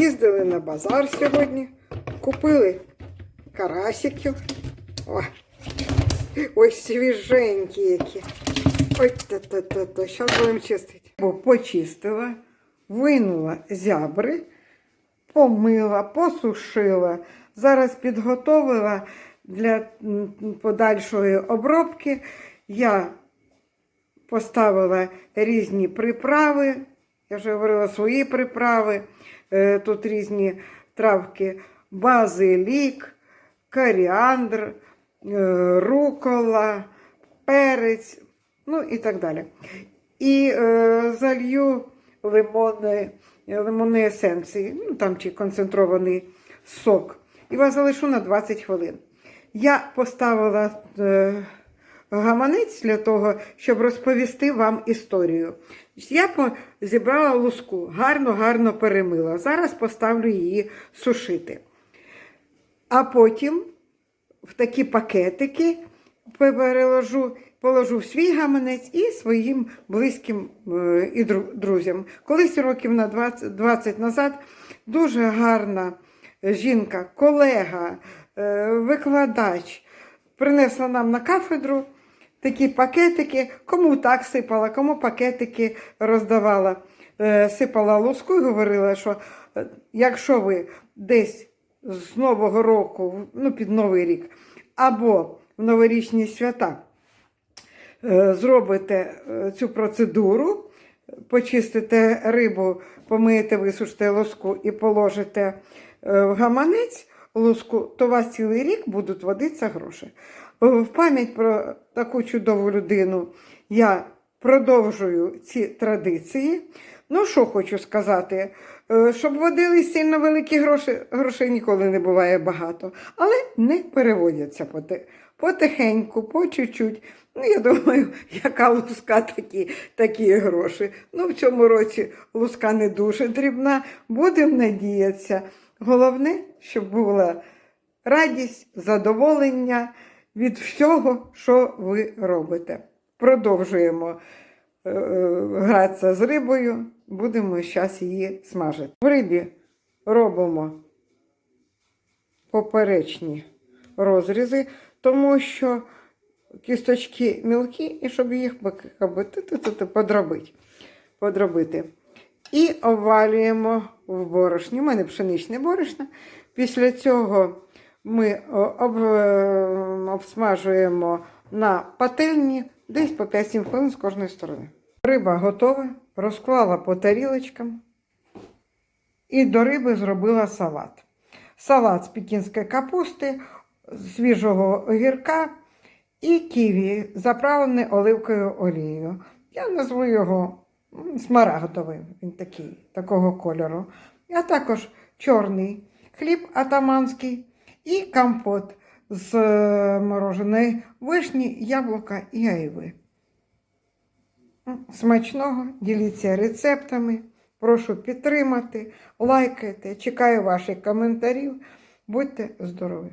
З'їздили на базар сьогодні, купили карасиків. О, ось свіженькі які. Ой, та-та-та-та, зараз будемо чистити. Бо почистила, винула зябри, помила, посушила. Зараз підготовила для подальшої обробки. Я поставила різні приправи. Я вже говорила свої приправи. Е, Тут різні травки: базилік, коріандр, е, рукола, перець, ну і так далі. І е, залью лимонної, лимонної есенції, ну там чи концентрований сок. І вас залишу на 20 хвилин. Я поставила е, гаманець для того, щоб розповісти вам історію. Я зібрала луску, гарно-гарно перемила. Зараз поставлю її сушити. А потім в такі пакетики переложу, положу свій гаманець і своїм близьким е, і друзям. Колись років на 20, 20 назад дуже гарна жінка, колега, е, викладач принесла нам на кафедру такі пакетики, кому так сипала, кому пакетики роздавала. Е, Сипала луску і говорила, що е, якщо ви десь з Нового року, ну під Новий рік, або в новорічні свята е, зробите цю процедуру, почистите рибу, помиєте, висушите луску і положите в гаманець луску, то у вас цілий рік будуть водитися гроші. В пам'ять про таку чудову людину я продовжую ці традиції. Ну, що хочу сказати, Е, щоб водились сильно великі гроші, грошей ніколи не буває багато, але не переводяться потихеньку, по чуть-чуть. Ну, я думаю, яка луска такі, такі гроші. Ну, в цьому році луска не дуже дрібна. Будемо надіятися. Головне, щоб була радість, задоволення від всього, що ви робите. Продовжуємо е, е, гратися з рибою, будемо зараз її смажити. В рибі робимо поперечні розрізи, тому що кісточки мілкі, і щоб їх подробити. подробити. І обвалюємо в борошні. У мене пшеничне борошно. Після цього ми об, е, обсмажуємо на пательні десь по 5-7 хвилин з кожної сторони. Риба готова, розклала по тарілочкам і до риби зробила салат. Салат з пекінської капусти, свіжого огірка і ківі, заправлений оливковою олією. Я назву його м, смарагдовим, він такий, такого кольору. А також чорний хліб атаманський і компот з е, мороженої вишні, яблука і айви. Смачного, діліться рецептами. Прошу підтримати, лайкайте. Чекаю ваших коментарів. Будьте здорові!